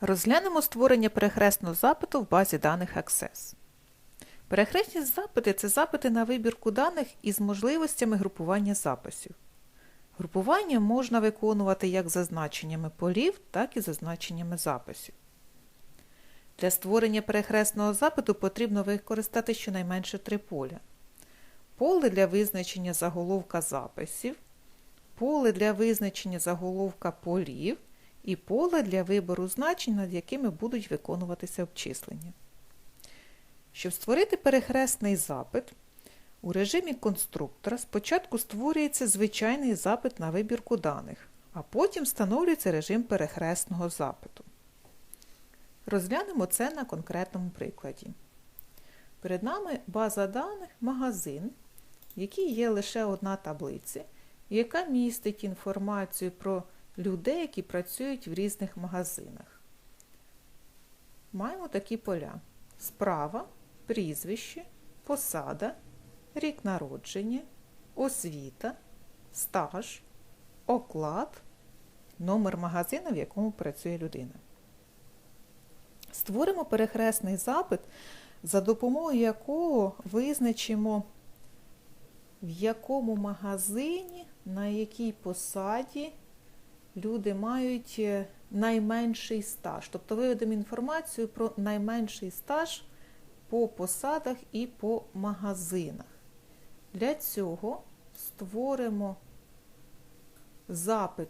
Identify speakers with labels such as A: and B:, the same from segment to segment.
A: Розглянемо створення перехресного запиту в базі даних Access. Перехресні запити це запити на вибірку даних із можливостями групування записів. Групування можна виконувати як за значеннями полів, так і за значеннями записів. Для створення перехресного запиту потрібно використати щонайменше три поля. Поле для визначення заголовка записів, поле для визначення заголовка полів і поле для вибору значень, над якими будуть виконуватися обчислення. Щоб створити перехресний запит, у режимі конструктора спочатку створюється звичайний запит на вибірку даних, а потім встановлюється режим перехресного запиту. Розглянемо це на конкретному прикладі. Перед нами база даних магазин, в якій є лише одна таблиця, яка містить інформацію про людей, які працюють в різних магазинах. Маємо такі поля: справа, прізвище, посада, рік народження, освіта, стаж, оклад, номер магазину, в якому працює людина. Створимо перехресний запит, за допомогою якого визначимо, в якому магазині, на якій посаді люди мають найменший стаж. Тобто виведемо інформацію про найменший стаж по посадах і по магазинах. Для цього створимо запит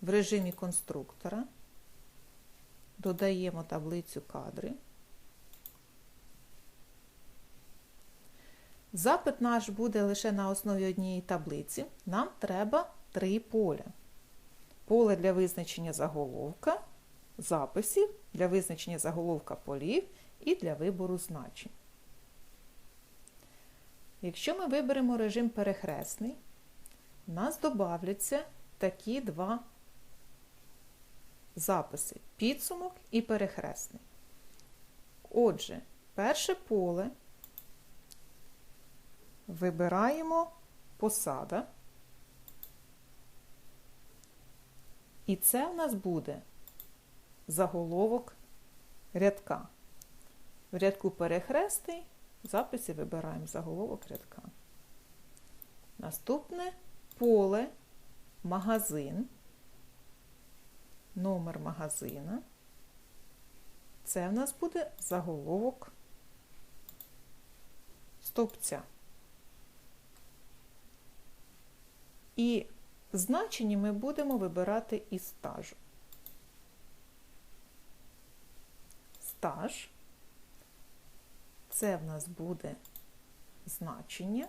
A: в режимі конструктора, додаємо таблицю кадри. Запит наш буде лише на основі однієї таблиці. Нам треба три поля. Поле для визначення заголовка, записів, для визначення заголовка полів і для вибору значень. Якщо ми виберемо режим перехресний, у нас додавляться такі два записи підсумок і перехресний. Отже, перше поле вибираємо посада. І це в нас буде заголовок рядка. В рядку перехрестий в записі вибираємо заголовок рядка. Наступне поле магазин, номер магазина. Це в нас буде заголовок стовпця. І значення ми будемо вибирати із стажу. Стаж це в нас буде значення.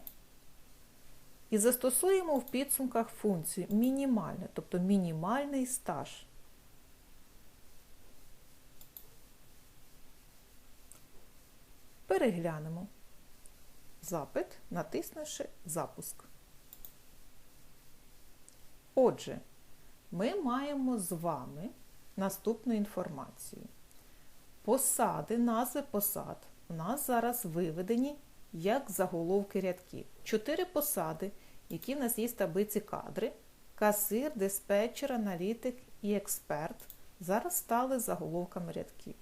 A: І застосуємо в підсумках функцію мінімальне, тобто мінімальний стаж. Переглянемо запит, натиснувши запуск. Отже, ми маємо з вами наступну інформацію. Посади, назви посад у нас зараз виведені як заголовки рядків. Чотири посади, які в нас є в таблиці кадри, касир, диспетчер, аналітик і експерт, зараз стали заголовками рядків.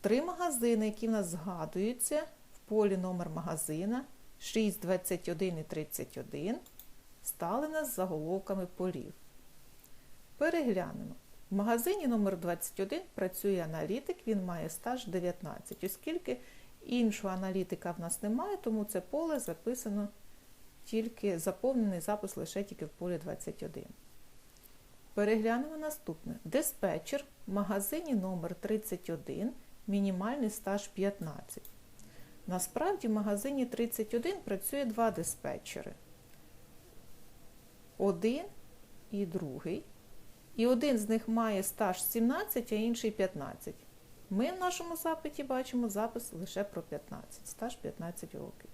A: Три магазини, які в нас згадуються в полі номер магазина 6, 21 і 31 стали нас заголовками полів. Переглянемо. В магазині номер 21 працює аналітик, він має стаж 19, оскільки іншого аналітика в нас немає, тому це поле записано тільки заповнений запис лише тільки в полі 21. Переглянемо наступне. Диспетчер в магазині номер 31 мінімальний стаж 15. Насправді в магазині 31 працює два диспетчери один і другий. І один з них має стаж 17, а інший 15. Ми в нашому запиті бачимо запис лише про 15, стаж 15 років.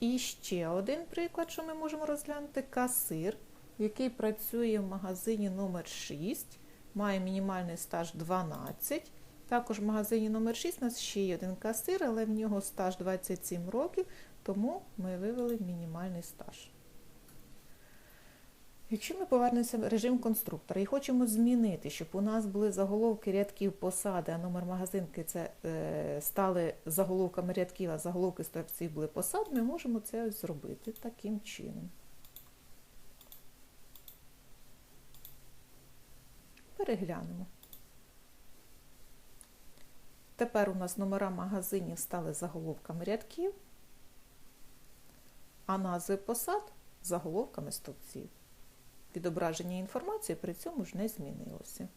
A: І ще один приклад, що ми можемо розглянути, касир, який працює в магазині номер 6 має мінімальний стаж 12. Також в магазині номер 6 у нас ще є один касир, але в нього стаж 27 років, тому ми вивели мінімальний стаж. Якщо ми повернемося в режим конструктора і хочемо змінити, щоб у нас були заголовки рядків посади, а номер магазинки це е, стали заголовками рядків, а заголовки стовпців були посад, ми можемо це ось зробити таким чином. Переглянемо. Тепер у нас номера магазинів стали заголовками рядків, а назви посад заголовками стовпців. Відображення інформації при цьому ж не змінилося.